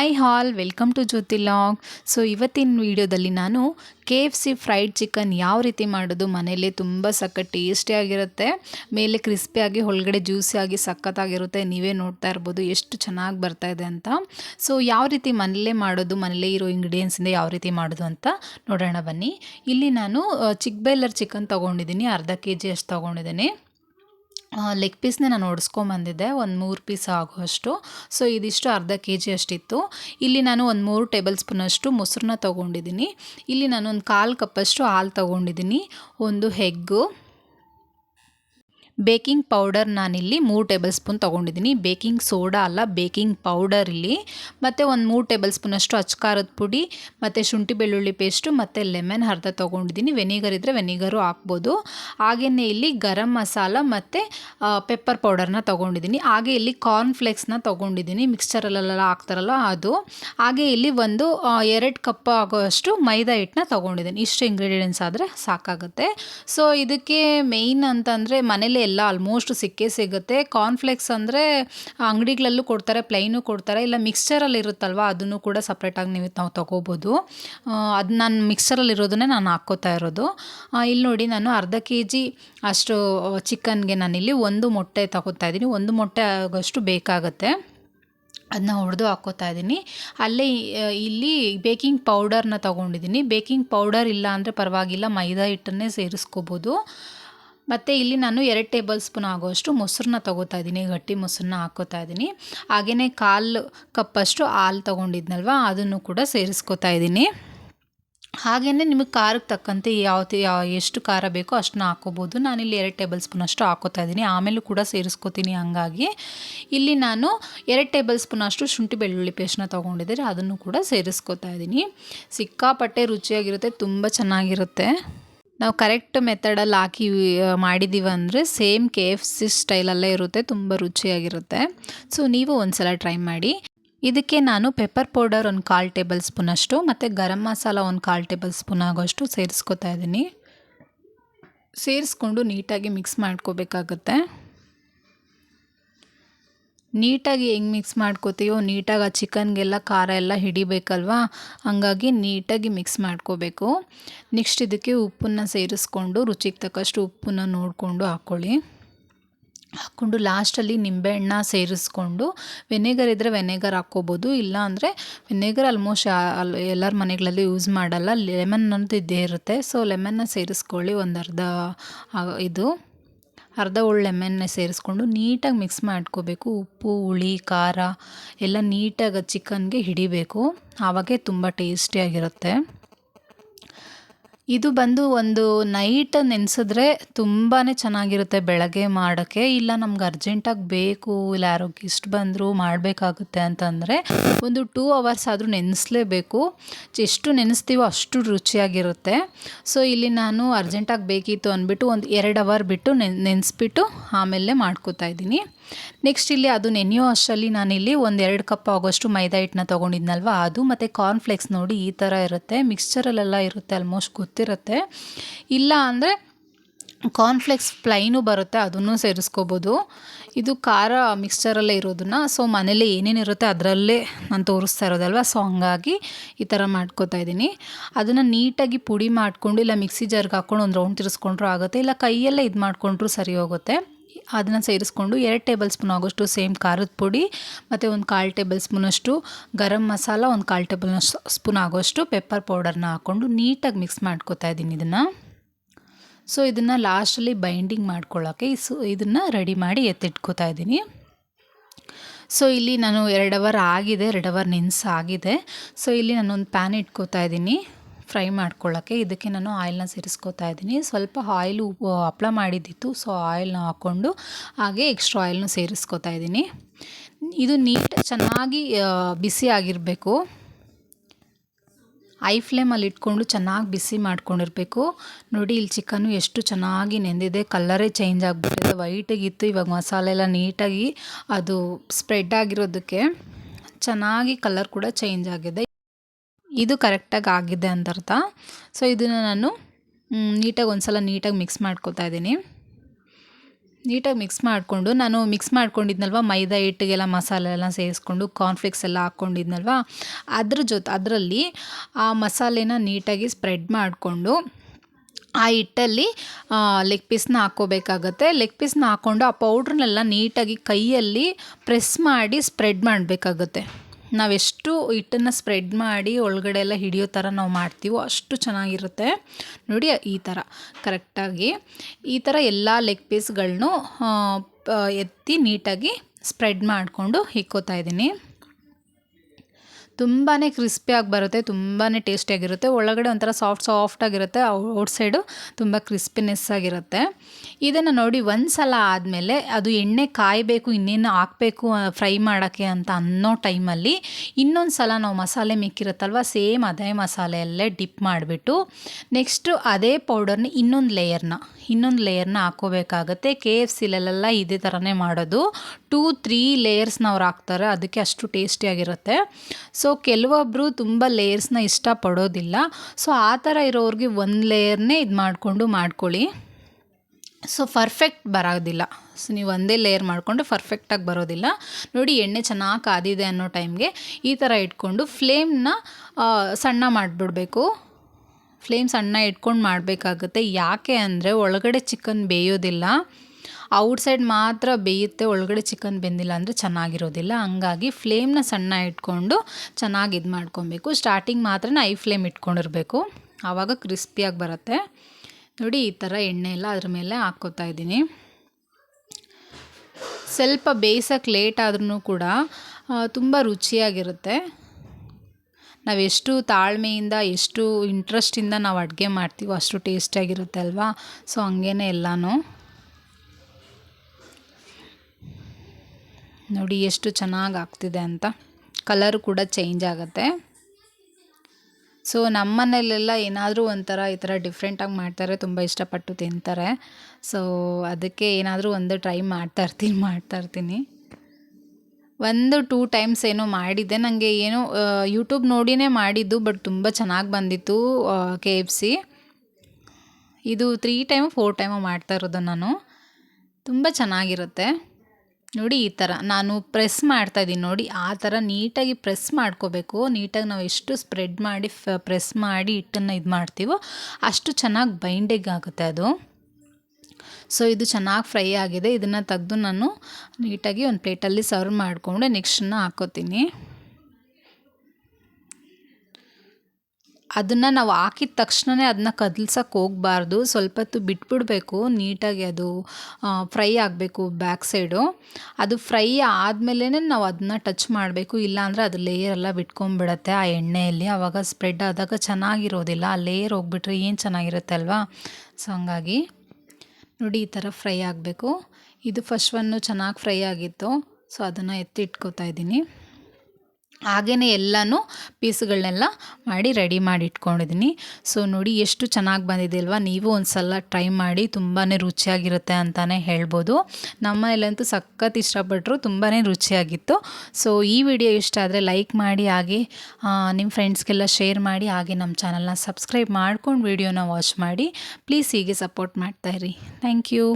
Hi all welcome to Jyothi log so ಇವತ್ತಿನ ವಿಡಿಯೋದಲ್ಲಿ ನಾನು K F C fried chicken ಯಾವ ರೀತಿ ಮಾಡೋದು ಮನೇಲಿ ತುಂಬ ಸಕ್ಕ ಟೇಸ್ಟಿಯಾಗಿರುತ್ತೆ ಮೇಲೆ ಕ್ರಿಸ್ಪಿಯಾಗಿ ಒಳಗಡೆ ಜ್ಯೂಸಿಯಾಗಿ ಸಖತ್ತಾಗಿರುತ್ತೆ ನೀವೇ ನೋಡ್ತಾ ಇರ್ಬೋದು ಎಷ್ಟು ಚೆನ್ನಾಗಿ ಬರ್ತಾ ಇದೆ ಅಂತ. ಸೊ ಯಾವ ರೀತಿ ಮನೇಲೇ ಮಾಡೋದು ಮನೇಲೇ ಇರೋ ಇಂಗ್ರೀಡಿಯೆಂಟ್ಸಿಂದ ಯಾವ ರೀತಿ ಮಾಡೋದು ಅಂತ ನೋಡೋಣ ಬನ್ನಿ. ಇಲ್ಲಿ ನಾನು ಚಿಕ್ಕಬೈಲರ್ ಚಿಕನ್ ತೊಗೊಂಡಿದ್ದೀನಿ. ಅರ್ಧ ಕೆ ಜಿ ಅಷ್ಟು ತೊಗೊಂಡಿದ್ದೀನಿ. ಲೆಗ್ ಪೀಸ್ನೆ ನಾನು ಒಡಿಸ್ಕೊಂಬಂದಿದ್ದೆ ಒಂದು ಮೂರು ಪೀಸ್ ಆಗುವಷ್ಟು. ಸೊ ಇದಿಷ್ಟು ಅರ್ಧ ಕೆ ಜಿ ಅಷ್ಟಿತ್ತು. ಇಲ್ಲಿ ನಾನು ಒಂದು ಮೂರು ಟೇಬಲ್ ಸ್ಪೂನಷ್ಟು ಮೊಸರನ್ನ ತೊಗೊಂಡಿದ್ದೀನಿ. ಇಲ್ಲಿ ನಾನು ಒಂದು ಕಾಲು ಕಪ್ಪಷ್ಟು ಹಾಲು ತೊಗೊಂಡಿದ್ದೀನಿ. ಒಂದು ಹೆಗ್ಗು ಬೇಕಿಂಗ್ ಪೌಡರ್ ನಾನಿಲ್ಲಿ ಮೂರು ಟೇಬಲ್ ಸ್ಪೂನ್ ತೊಗೊಂಡಿದ್ದೀನಿ. ಬೇಕಿಂಗ್ ಸೋಡಾ ಅಲ್ಲ, ಬೇಕಿಂಗ್ ಪೌಡರ್ ಇಲ್ಲಿ. ಮತ್ತು ಒಂದು ಮೂರು ಟೇಬಲ್ ಸ್ಪೂನಷ್ಟು ಅಚ್ಕಾರದ ಪುಡಿ, ಮತ್ತು ಶುಂಠಿ ಬೆಳ್ಳುಳ್ಳಿ ಪೇಸ್ಟು, ಮತ್ತು ಲೆಮನ್ ಅರ್ಧ ತೊಗೊಂಡಿದ್ದೀನಿ. ವೆನಿಗರ್ ಇದ್ದರೆ ವೆನಿಗರು ಹಾಕ್ಬೋದು. ಹಾಗೆಯೇ ಇಲ್ಲಿ ಗರಂ ಮಸಾಲ ಮತ್ತು ಪೆಪ್ಪರ್ ಪೌಡರ್ನ ತೊಗೊಂಡಿದ್ದೀನಿ. ಹಾಗೆ ಇಲ್ಲಿ ಕಾರ್ನ್ಫ್ಲೇಕ್ಸ್ನ ತೊಗೊಂಡಿದ್ದೀನಿ. ಮಿಕ್ಸ್ಚರಲ್ಲೆಲ್ಲ ಹಾಕ್ತಾರಲ್ಲ ಅದು. ಹಾಗೆ ಇಲ್ಲಿ ಒಂದು ಎರಡು ಕಪ್ ಆಗೋಷ್ಟು ಮೈದಾ ಹಿಟ್ಟನ್ನ ತೊಗೊಂಡಿದ್ದೀನಿ. ಇಷ್ಟು ಇಂಗ್ರೀಡಿಯೆಂಟ್ಸ್ ಆದರೆ ಸಾಕಾಗುತ್ತೆ. ಸೊ ಇದಕ್ಕೆ ಮೇಯ್ನ್ ಅಂತಂದರೆ ಮನೇಲಿ ಎಲ್ಲ ಆಲ್ಮೋಸ್ಟ್ ಸಿಕ್ಕೇ ಸಿಗುತ್ತೆ. ಕಾರ್ನ್ಫ್ಲೆಕ್ಸ್ ಅಂದರೆ ಅಂಗಡಿಗಳಲ್ಲೂ ಕೊಡ್ತಾರೆ ಪ್ಲೈನು ಕೊಡ್ತಾರೆ. ಇಲ್ಲ ಮಿಕ್ಸ್ಚರಲ್ಲಿ ಇರುತ್ತಲ್ವ, ಅದನ್ನು ಕೂಡ ಸಪ್ರೇಟಾಗಿ ನೀವು ನಾವು ತೊಗೋಬೋದು. ಅದು ನಾನು ಮಿಕ್ಸ್ಚರಲ್ಲಿ ಇರೋದನ್ನೇ ನಾನು ಹಾಕ್ಕೋತಾ ಇರೋದು. ಇಲ್ಲಿ ನೋಡಿ ನಾನು ಅರ್ಧ ಕೆ ಜಿ ಅಷ್ಟು ಚಿಕನ್ಗೆ ನಾನಿಲ್ಲಿ ಒಂದು ಮೊಟ್ಟೆ ತಗೋತಾ ಇದ್ದೀನಿ. ಒಂದು ಮೊಟ್ಟೆ ಆಗೋಷ್ಟು ಬೇಕಾಗುತ್ತೆ. ಅದನ್ನ ಹೊಡೆದು ಹಾಕೋತಾ ಇದ್ದೀನಿ. ಅಲ್ಲೇ ಇಲ್ಲಿ ಬೇಕಿಂಗ್ ಪೌಡರ್ನ ತೊಗೊಂಡಿದ್ದೀನಿ. ಬೇಕಿಂಗ್ ಪೌಡರ್ ಇಲ್ಲ ಅಂದರೆ ಪರವಾಗಿಲ್ಲ, ಮೈದಾ ಹಿಟ್ಟನ್ನೇ ಸೇರಿಸ್ಕೋಬೋದು. ಮತ್ತು ಇಲ್ಲಿ ನಾನು ಎರಡು ಟೇಬಲ್ ಸ್ಪೂನ್ ಆಗೋಷ್ಟು ಮೊಸರನ್ನ ತೊಗೋತಾ ಇದ್ದೀನಿ. ಗಟ್ಟಿ ಮೊಸರನ್ನ ಹಾಕೋತಾ ಇದ್ದೀನಿ. ಹಾಗೆಯೇ ಕಾಲು ಕಪ್ಪಷ್ಟು ಹಾಲು ತೊಗೊಂಡಿದ್ನಲ್ವ, ಅದನ್ನು ಕೂಡ ಸೇರಿಸ್ಕೋತಾ ಇದ್ದೀನಿ. ಹಾಗೆಯೇ ನಿಮಗೆ ಖಾರಕ್ಕೆ ತಕ್ಕಂತೆ ಯಾವ ಎಷ್ಟು ಖಾರ ಬೇಕೋ ಅಷ್ಟನ್ನ ಹಾಕೋಬೋದು. ನಾನಿಲ್ಲಿ ಎರಡು ಟೇಬಲ್ ಸ್ಪೂನ್ ಅಷ್ಟು ಹಾಕೋತಾ ಇದ್ದೀನಿ. ಆಮೇಲೂ ಕೂಡ ಸೇರಿಸ್ಕೋತೀನಿ ಹಂಗಾಗಿ. ಇಲ್ಲಿ ನಾನು ಎರಡು ಟೇಬಲ್ ಸ್ಪೂನ್ ಅಷ್ಟು ಶುಂಠಿ ಬೆಳ್ಳುಳ್ಳಿ ಪೇಸ್ಟ್ನ ತೊಗೊಂಡಿದ್ದೀರಿ ಅದನ್ನು ಕೂಡ ಸೇರಿಸ್ಕೋತಾ ಇದ್ದೀನಿ. ಸಿಕ್ಕಾಪಟ್ಟೆ ರುಚಿಯಾಗಿರುತ್ತೆ, ತುಂಬ ಚೆನ್ನಾಗಿರುತ್ತೆ. ನಾವು ಕರೆಕ್ಟ್ ಮೆಥಡಲ್ಲಿ ಹಾಕಿ ಮಾಡಿದ್ದೀವಿ ಅಂದರೆ ಸೇಮ್ ಕೆ ಎಫ್ ಸಿ ಸ್ಟೈಲಲ್ಲೇ ಇರುತ್ತೆ, ತುಂಬ ರುಚಿಯಾಗಿರುತ್ತೆ. ಸೊ ನೀವು ಒಂದು ಸಲ ಟ್ರೈ ಮಾಡಿ. ಇದಕ್ಕೆ ನಾನು ಪೆಪ್ಪರ್ ಪೌಡರ್ ಒಂದು ಕಾಲ್ ಟೇಬಲ್ ಸ್ಪೂನ್ ಅಷ್ಟು, ಮತ್ತು ಗರಂ ಮಸಾಲ ಒಂದು ಕಾಲ್ ಟೇಬಲ್ ಸ್ಪೂನ್ ಆಗೋಷ್ಟು ಸೇರಿಸ್ಕೊತಾ ಇದ್ದೀನಿ. ಸೇರಿಸ್ಕೊಂಡು ನೀಟಾಗಿ ಮಿಕ್ಸ್ ಮಾಡ್ಕೋಬೇಕಾಗತ್ತೆ. ನೀಟಾಗಿ ಹೆಂಗೆ ಮಿಕ್ಸ್ ಮಾಡ್ಕೋತೀವೋ ನೀಟಾಗಿ ಆ ಚಿಕನ್ಗೆಲ್ಲ ಖಾರ ಎಲ್ಲ ಹಿಡಿಬೇಕಲ್ವಾ? ಹಾಗಾಗಿ ನೀಟಾಗಿ ಮಿಕ್ಸ್ ಮಾಡ್ಕೋಬೇಕು. ನೆಕ್ಸ್ಟ್ ಇದಕ್ಕೆ ಉಪ್ಪನ್ನು ಸೇರಿಸ್ಕೊಂಡು, ರುಚಿಗೆ ತಕ್ಕಷ್ಟು ಉಪ್ಪನ್ನು ನೋಡಿಕೊಂಡು ಹಾಕ್ಕೊಳ್ಳಿ ಹಾಕ್ಕೊಂಡು ಲಾಸ್ಟಲ್ಲಿ ನಿಂಬೆಹಣ್ಣ ಸೇರಿಸ್ಕೊಂಡು ವೆನೆಗರ್ ಇದ್ದರೆ ವೆನೆಗರ್ ಹಾಕ್ಕೋಬೋದು ಇಲ್ಲ ಅಂದರೆ ವೆನೆಗರ್ ಆಲ್ಮೋಸ್ಟ್ ಎಲ್ಲರ ಮನೆಗಳಲ್ಲಿ ಯೂಸ್ ಮಾಡಲ್ಲ. ಲೆಮನ್ ಅಂತ ಇದ್ದೇ ಇರುತ್ತೆ. ಸೊ ಲೆಮನ್ನ ಸೇರಿಸ್ಕೊಳ್ಳಿ ಒಂದು ಅರ್ಧ ಇದು. ಅರ್ಧ ಹೋಳು ಲೆಮನ್ನ ಸೇರಿಸ್ಕೊಂಡು ನೀಟಾಗಿ ಮಿಕ್ಸ್ ಮಾಡ್ಕೋಬೇಕು. ಉಪ್ಪು, ಹುಳಿ, ಖಾರ ಎಲ್ಲ ನೀಟಾಗಿ ಚಿಕನ್ಗೆ ಹಿಡಿಬೇಕು. ಆವಾಗೇ ತುಂಬ ಟೇಸ್ಟಿಯಾಗಿರುತ್ತೆ. ಇದು ಬಂದು ಒಂದು ನೈಟ್ ನೆನೆಸಿದ್ರೆ ತುಂಬಾ ಚೆನ್ನಾಗಿರುತ್ತೆ ಬೆಳಗ್ಗೆ ಮಾಡೋಕ್ಕೆ. ಇಲ್ಲ, ನಮ್ಗೆ ಅರ್ಜೆಂಟಾಗಿ ಬೇಕು, ಇಲ್ಲ ಯಾರೋ ಗೆಸ್ಟ್ ಬಂದರೂ ಮಾಡಬೇಕಾಗುತ್ತೆ ಅಂತಂದರೆ ಒಂದು ಟೂ ಅವರ್ಸ್ ಆದರೂ ನೆನೆಸಲೇಬೇಕು. ಎಷ್ಟು ನೆನೆಸ್ತೀವೋ ಅಷ್ಟು ರುಚಿಯಾಗಿರುತ್ತೆ. ಸೊ ಇಲ್ಲಿ ನಾನು ಅರ್ಜೆಂಟಾಗಿ ಬೇಕಿತ್ತು ಅಂದ್ಬಿಟ್ಟು ಒಂದು ಎರಡು ಅವರ್ ಬಿಟ್ಟು ನೆನ್, ನೆನೆಸ್ಬಿಟ್ಟು ಆಮೇಲೆ ಮಾಡ್ಕೋತಾ ಇದ್ದೀನಿ. ನೆಕ್ಸ್ಟ್ ಇಲ್ಲಿ ಅದು ನೆನೆಯೋ ಅಷ್ಟರಲ್ಲಿ ನಾನಿಲ್ಲಿ ಎರಡು ಕಪ್ ಆಗೋಷ್ಟು ಮೈದಾ ಹಿಟ್ಟನ್ನ ತೊಗೊಂಡಿದ್ನಲ್ವ? ಅದು ಮತ್ತು ಕಾರ್ನ್ಫ್ಲೇಕ್ಸ್ ನೋಡಿ ಈ ಥರ ಇರುತ್ತೆ. ಮಿಕ್ಸ್ಚರಲ್ಲೆಲ್ಲ ಇರುತ್ತೆ ಆಲ್ಮೋಸ್ಟ್ ಗೊತ್ತಿರುತ್ತೆ. ಇಲ್ಲ ಅಂದರೆ ಕಾರ್ನ್ಫ್ಲೆಕ್ಸ್ ಪ್ಲೈನು ಬರುತ್ತೆ, ಅದನ್ನು ಸೇರಿಸ್ಕೋಬೋದು. ಇದು ಖಾರ ಮಿಕ್ಸ್ಚರಲ್ಲೇ ಇರೋದನ್ನು ಸೊ ಮನೇಲಿ ಏನೇನಿರುತ್ತೆ ಅದರಲ್ಲೇ ನಾನು ತೋರಿಸ್ತಾ ಇರೋದಲ್ವ? ಸೊ ಹಂಗಾಗಿ ಈ ಥರ ಮಾಡ್ಕೋತಾ ಇದ್ದೀನಿ. ಅದನ್ನು ನೀಟಾಗಿ ಪುಡಿ ಮಾಡಿಕೊಂಡು, ಇಲ್ಲ ಮಿಕ್ಸಿ ಜಾರ್ಗೆ ಹಾಕ್ಕೊಂಡು ಒಂದು ರೌಂಡ್ ತಿರ್ಸ್ಕೊಂಡ್ರೂ ಆಗುತ್ತೆ, ಇಲ್ಲ ಕೈಯಲ್ಲೇ ಇದು ಮಾಡಿಕೊಂಡ್ರೂ ಸರಿ ಹೋಗುತ್ತೆ. ಅದನ್ನು ಸೇರಿಸ್ಕೊಂಡು ಎರಡು ಟೇಬಲ್ ಸ್ಪೂನ್ ಆಗೋಷ್ಟು ಸೇಮ್ ಖಾರದ ಪುಡಿ, ಮತ್ತು ಒಂದು ಕಾಲು ಟೇಬಲ್ ಸ್ಪೂನಷ್ಟು ಗರಂ ಮಸಾಲ, ಒಂದು ಕಾಲು ಟೇಬಲ್ ಸ್ಪೂನ್ ಆಗೋಷ್ಟು ಪೆಪ್ಪರ್ ಪೌಡರ್ನ ಹಾಕ್ಕೊಂಡು ನೀಟಾಗಿ ಮಿಕ್ಸ್ ಮಾಡ್ಕೋತಾ ಇದ್ದೀನಿ ಇದನ್ನು. ಸೊ ಇದನ್ನು ಲಾಸ್ಟಲ್ಲಿ ಬೈಂಡಿಂಗ್ ಮಾಡ್ಕೊಳ್ಳೋಕ್ಕೆ ಸೊ ಇದನ್ನು ರೆಡಿ ಮಾಡಿ ಎತ್ತಿಟ್ಕೋತಾ ಇದ್ದೀನಿ ಸೊ ಇಲ್ಲಿ ನಾನು ಎರಡು ಅವರ್ ಆಗಿದೆ ಎರಡು ಅವರ್ ನೆನೆಸಾಗಿದೆ ಸೊ ಇಲ್ಲಿ ನಾನು ಒಂದು ಪ್ಯಾನ್ ಇಟ್ಕೋತಾ ಇದ್ದೀನಿ ಫ್ರೈ ಮಾಡ್ಕೊಳ್ಳೋಕ್ಕೆ ಇದಕ್ಕೆ ನಾನು ಆಯಿಲ್ನ ಸೇರಿಸ್ಕೋತಾ ಇದ್ದೀನಿ. ಸ್ವಲ್ಪ ಆಯಿಲ್ ಹಪ್ಳ ಮಾಡಿದ್ದಿತ್ತು. ಸೊ ಆಯಿಲ್ನ ಹಾಕ್ಕೊಂಡು ಹಾಗೆ ಎಕ್ಸ್ಟ್ರಾ ಆಯಿಲ್ನ ಸೇರಿಸ್ಕೋತಾ ಇದ್ದೀನಿ. ಇದು ನೀಟ್, ಚೆನ್ನಾಗಿ ಬಿಸಿ ಆಗಿರಬೇಕು. ಐ ಫ್ಲೇಮಲ್ಲಿ ಇಟ್ಕೊಂಡು ಚೆನ್ನಾಗಿ ಬಿಸಿ ಮಾಡ್ಕೊಂಡಿರಬೇಕು. ನೋಡಿ, ಇಲ್ಲಿ ಚಿಕನ್ನು ಎಷ್ಟು ಚೆನ್ನಾಗಿ ನೆಂದಿದೆ. ಕಲ್ಲರೇ ಚೇಂಜ್ ಆಗಿಬಿಟ್ಟಿದೆ. ವೈಟಾಗಿತ್ತು ಇವಾಗ ಮಸಾಲೆ ಎಲ್ಲ ನೀಟಾಗಿ ಅದು ಸ್ಪ್ರೆಡ್ ಆಗಿರೋದಕ್ಕೆ ಚೆನ್ನಾಗಿ ಕಲರ್ ಕೂಡ ಚೇಂಜ್ ಆಗಿದೆ. ಇದು ಕರೆಕ್ಟಾಗಿ ಆಗಿದೆ ಅಂತ ಅರ್ಥ ಸೊ ಇದನ್ನು ನಾನು ನೀಟಾಗಿ ಒಂದು ಸಲ ನೀಟಾಗಿ ಮಿಕ್ಸ್ ಮಾಡ್ಕೊತಾ ಇದ್ದೀನಿ. ನೀಟಾಗಿ ಮಿಕ್ಸ್ ಮಾಡಿಕೊಂಡು, ನಾನು ಮಿಕ್ಸ್ ಮಾಡ್ಕೊಂಡಿದ್ನಲ್ವ, ಮೈದಾ ಹಿಟ್ಟಿಗೆಲ್ಲ ಮಸಾಲೆ ಎಲ್ಲ ಸೇರಿಸ್ಕೊಂಡು ಕಾರ್ನ್ಫ್ಲೇಕ್ಸ್ ಎಲ್ಲ ಹಾಕ್ಕೊಂಡಿದ್ನಲ್ವ ಅದ್ರ ಜೊತೆ, ಅದರಲ್ಲಿ ಆ ಮಸಾಲೆನ ನೀಟಾಗಿ ಸ್ಪ್ರೆಡ್ ಮಾಡಿಕೊಂಡು, ಆ ಹಿಟ್ಟಲ್ಲಿ ಲೆಗ್ ಪೀಸ್ನ ಹಾಕ್ಕೋಬೇಕಾಗತ್ತೆ. ಲೆಗ್ ಪೀಸ್ನ ಹಾಕ್ಕೊಂಡು, ಆ ಪೌಡ್ರನ್ನೆಲ್ಲ ನೀಟಾಗಿ ಕೈಯಲ್ಲಿ ಪ್ರೆಸ್ ಮಾಡಿ ಸ್ಪ್ರೆಡ್ ಮಾಡಬೇಕಾಗತ್ತೆ. ನಾವೆಷ್ಟು ಹಿಟ್ಟನ್ನು ಸ್ಪ್ರೆಡ್ ಮಾಡಿ ಒಳಗಡೆ ಎಲ್ಲ ಹಿಡಿಯೋ ಥರ ನಾವು ಮಾಡ್ತೀವೋ ಅಷ್ಟು ಚೆನ್ನಾಗಿರುತ್ತೆ. ನೋಡಿ ಈ ಥರ, ಕರೆಕ್ಟಾಗಿ ಈ ಥರ ಎಲ್ಲ ಲೆಗ್ ಪೀಸ್ಗಳನ್ನೂ ಎತ್ತಿ ನೀಟಾಗಿ ಸ್ಪ್ರೆಡ್ ಮಾಡಿಕೊಂಡು ಇಕ್ಕೋತಾ ಇದ್ದೀನಿ. ತುಂಬಾ ಕ್ರಿಸ್ಪಿಯಾಗಿ ಬರುತ್ತೆ ತುಂಬಾ ಟೇಸ್ಟಿಯಾಗಿರುತ್ತೆ ಒಳಗಡೆ ಒಂಥರ ಸಾಫ್ಟ್ ಸಾಫ್ಟಾಗಿರುತ್ತೆ ಔಟ್ ಸೈಡು ತುಂಬ ಕ್ರಿಸ್ಪಿನೆಸ್ ಆಗಿರುತ್ತೆ. ಇದನ್ನು ನೋಡಿ ಒಂದು ಸಲ ಆದಮೇಲೆ ಅದು ಎಣ್ಣೆ ಕಾಯಬೇಕು, ಇನ್ನೇನು ಹಾಕಬೇಕು ಫ್ರೈ ಮಾಡೋಕ್ಕೆ ಅಂತ ಅನ್ನೋ ಟೈಮಲ್ಲಿ ಇನ್ನೊಂದು ಸಲ ನಾವು ಮಸಾಲೆ ಮಿಕ್ಕಿರುತ್ತಲ್ವ ಸೇಮ್ ಅದೇ ಮಸಾಲೆಯಲ್ಲೇ ಡಿಪ್ ಮಾಡಿಬಿಟ್ಟು ನೆಕ್ಸ್ಟು ಅದೇ ಪೌಡರ್ನ ಇನ್ನೊಂದು ಲೇಯರ್ನ ಇನ್ನೊಂದು ಲೇಯರ್ನ ಹಾಕೋಬೇಕಾಗತ್ತೆ ಕೆ ಎಫ್ ಸಿಲೆಲ್ಲ ಇದೇ ಥರನೇ ಮಾಡೋದು. ಟೂ ತ್ರೀ ಲೇಯರ್ಸ್ನವ್ರು ಹಾಕ್ತಾರೆ, ಅದಕ್ಕೆ ಅಷ್ಟು ಟೇಸ್ಟಿಯಾಗಿರುತ್ತೆ ಸೊ ಕೆಲವೊಬ್ಬರು ತುಂಬ ಲೇಯರ್ಸ್ನ ಇಷ್ಟಪಡೋದಿಲ್ಲ. ಸೊ ಆ ಥರ ಇರೋರಿಗೆ ಒಂದು ಲೇಯರ್ನೇ ಇದು ಮಾಡಿಕೊಂಡು ಮಾಡ್ಕೊಳ್ಳಿ. ಸೊ ಪರ್ಫೆಕ್ಟ್ ಬರೋದಿಲ್ಲ. ಸೊ ನೀವು ಒಂದೇ ಲೇಯರ್ ಮಾಡಿಕೊಂಡು ಪರ್ಫೆಕ್ಟಾಗಿ ಬರೋದಿಲ್ಲ. ನೋಡಿ, ಎಣ್ಣೆ ಚೆನ್ನಾಗಿ ಕಾದಿದೆ ಅನ್ನೋ ಟೈಮ್ಗೆ ಈ ಥರ ಇಟ್ಕೊಂಡು ಫ್ಲೇಮ್ನ ಸಣ್ಣ ಮಾಡಿಬಿಡ್ಬೇಕು. ಫ್ಲೇಮ್ ಸಣ್ಣ ಇಟ್ಕೊಂಡು ಮಾಡಬೇಕಾಗುತ್ತೆ. ಯಾಕೆ ಅಂದರೆ ಒಳಗಡೆ ಚಿಕನ್ ಬೇಯೋದಿಲ್ಲ. ಔಟ್ ಸೈಡ್ ಮಾತ್ರ ಬೇಯುತ್ತೆ, ಒಳಗಡೆ ಚಿಕನ್ ಬೆಂದಿಲ್ಲ ಅಂದರೆ ಚೆನ್ನಾಗಿರೋದಿಲ್ಲ. ಹಂಗಾಗಿ ಫ್ಲೇಮ್ನ ಸಣ್ಣ ಇಟ್ಕೊಂಡು ಚೆನ್ನಾಗಿ ಇದು ಮಾಡ್ಕೊಬೇಕು. ಸ್ಟಾರ್ಟಿಂಗ್ ಮಾತ್ರ ಐ ಫ್ಲೇಮ್ ಇಟ್ಕೊಂಡಿರಬೇಕು. ಆವಾಗ ಕ್ರಿಸ್ಪಿಯಾಗಿ ಬರುತ್ತೆ. ನೋಡಿ, ಈ ಥರ ಎಣ್ಣೆ ಎಲ್ಲ ಅದ್ರ ಮೇಲೆ ಹಾಕ್ಕೋತಾ ಇದ್ದೀನಿ. ಸ್ವಲ್ಪ ಬೇಯಿಸೋಕ್ಕೆ ಲೇಟ್ ಆದ್ರೂ ಕೂಡ ತುಂಬ ರುಚಿಯಾಗಿರುತ್ತೆ. ನಾವು ಎಷ್ಟು ತಾಳ್ಮೆಯಿಂದ, ಎಷ್ಟು ಇಂಟ್ರೆಸ್ಟಿಂದ ನಾವು ಅಡುಗೆ ಮಾಡ್ತೀವೋ ಅಷ್ಟು ಟೇಸ್ಟಿಯಾಗಿರುತ್ತೆ ಅಲ್ವಾ? ಸೊ ಹಂಗೇ ಎಲ್ಲನೂ. ನೋಡಿ ಎಷ್ಟು ಚೆನ್ನಾಗಿ ಆಗ್ತಿದೆ ಅಂತ. ಕಲರ್ ಕೂಡ ಚೇಂಜ್ ಆಗುತ್ತೆ. ಸೊ ನಮ್ಮ ಮನೇಲೆಲ್ಲ ಏನಾದರೂ ಒಂಥರ ಈ ಥರ ಡಿಫ್ರೆಂಟಾಗಿ ಮಾಡ್ತಾರೆ, ತುಂಬ ಇಷ್ಟಪಟ್ಟು ತಿಂತಾರೆ. ಸೊ ಅದಕ್ಕೆ ಏನಾದರೂ ಒಂದು ಟ್ರೈ ಮಾಡ್ತಾ ಇರ್ತೀನಿ ಮಾಡ್ತಾ ಇರ್ತೀನಿ. ಒಂದು ಟೂ ಟೈಮ್ಸ್ ಏನೋ ಮಾಡಿದ್ದೆ. ನನಗೆ ಏನೋ ಯೂಟ್ಯೂಬ್ ನೋಡಿನೇ ಮಾಡಿದ್ದು ಬಟ್ ತುಂಬ ಚೆನ್ನಾಗಿ ಬಂದಿತ್ತು ಕೆ ಎಫ್ ಸಿ ಇದು ತ್ರೀ ಟೈಮು ಫೋರ್ ಟೈಮು ಮಾಡ್ತಾ ಇರೋದು ನಾನು. ತುಂಬ ಚೆನ್ನಾಗಿರುತ್ತೆ. ನೋಡಿ ಈ ಥರ ನಾನು ಪ್ರೆಸ್ ಮಾಡ್ತಾ ಇದ್ದೀನಿ. ನೋಡಿ ಆ ಥರ ನೀಟಾಗಿ ಪ್ರೆಸ್ ಮಾಡ್ಕೋಬೇಕು. ನೀಟಾಗಿ ನಾವು ಎಷ್ಟು ಸ್ಪ್ರೆಡ್ ಮಾಡಿ ಪ್ರೆಸ್ ಮಾಡಿ ಹಿಟ್ಟನ್ನು ಇದು ಮಾಡ್ತೀವೋ ಅಷ್ಟು ಚೆನ್ನಾಗಿ ಬೈಂಡಿಂಗ್ ಆಗುತ್ತೆ ಅದು. ಸೊ ಇದು ಚೆನ್ನಾಗಿ ಫ್ರೈ ಆಗಿದೆ. ಇದನ್ನು ತೆಗೆದು ನಾನು ನೀಟಾಗಿ ಒಂದು ಪ್ಲೇಟಲ್ಲಿ ಸರ್ವ್ ಮಾಡಿಕೊಂಡು. ನೆಕ್ಸ್ಟನ್ನು ಹಾಕೋತೀನಿ. ಅದನ್ನು ನಾವು ಹಾಕಿದ ತಕ್ಷಣವೇ ಅದನ್ನ ಕದಲ್ಸಕ್ಕೆ ಹೋಗಬಾರ್ದು. ಸ್ವಲ್ಪ ಹೊತ್ತು ಬಿಟ್ಬಿಡಬೇಕು ನೀಟಾಗಿ ಅದು ಫ್ರೈ ಆಗಬೇಕು ಬ್ಯಾಕ್ ಸೈಡು. ಅದು ಫ್ರೈ ಆದಮೇಲೆ ನಾವು ಅದನ್ನ ಟಚ್ ಮಾಡಬೇಕು. ಇಲ್ಲಾಂದರೆ ಅದು ಲೇಯರ್ ಎಲ್ಲ ಬಿಟ್ಕೊಂಡ್ಬಿಡತ್ತೆ ಆ ಎಣ್ಣೆಯಲ್ಲಿ. ಆವಾಗ ಸ್ಪ್ರೆಡ್ ಆದಾಗ ಚೆನ್ನಾಗಿರೋದಿಲ್ಲ. ಆ ಲೇಯರ್ ಹೋಗ್ಬಿಟ್ರೆ ಏನು ಚೆನ್ನಾಗಿರುತ್ತೆ ಅಲ್ವಾ? ಸೊ ಹಂಗಾಗಿ ನೋಡಿ ಈ ಥರ ಫ್ರೈ ಆಗಬೇಕು. ಇದು ಫಸ್ಟ್ ಒನ್ನು ಚೆನ್ನಾಗಿ ಫ್ರೈ ಆಗಿತ್ತು. ಸೊ ಅದನ್ನು ಎತ್ತಿಟ್ಕೋತಾ ಇದ್ದೀನಿ. ಹಾಗೇ ಎಲ್ಲನೂ ಪೀಸ್ಗಳನ್ನೆಲ್ಲ ಮಾಡಿ ರೆಡಿ ಮಾಡಿ ಇಟ್ಕೊಂಡಿದ್ದೀನಿ ಸೊ ನೋಡಿ ಎಷ್ಟು ಚೆನ್ನಾಗಿ ಬಂದಿದೆ ಅಲ್ವಾ? ನೀವು ಒಂದು ಸಲ ಟ್ರೈ ಮಾಡಿ ತುಂಬಾ ರುಚಿಯಾಗಿರುತ್ತೆ ಅಂತಲೇ ಹೇಳ್ಬೋದು. ನಮ್ಮ ಮನೇಲಂತೂ ಸಖತ್ ಇಷ್ಟಪಟ್ಟರು ತುಂಬಾ ರುಚಿಯಾಗಿತ್ತು. ಸೊ ಈ ವಿಡಿಯೋ ಇಷ್ಟ ಆದರೆ ಲೈಕ್ ಮಾಡಿ, ಹಾಗೆ ನಿಮ್ಮ ಫ್ರೆಂಡ್ಸ್ಗೆಲ್ಲ ಶೇರ್ ಮಾಡಿ, ಹಾಗೆ ನಮ್ಮ ಚಾನಲ್ನ ಸಬ್ಸ್ಕ್ರೈಬ್ ಮಾಡ್ಕೊಂಡು ವಿಡಿಯೋನ ವಾಚ್ ಮಾಡಿ. ಪ್ಲೀಸ್ ಹೀಗೆ ಸಪೋರ್ಟ್ ಮಾಡ್ತಾಯಿರಿ ಥ್ಯಾಂಕ್ ಯು.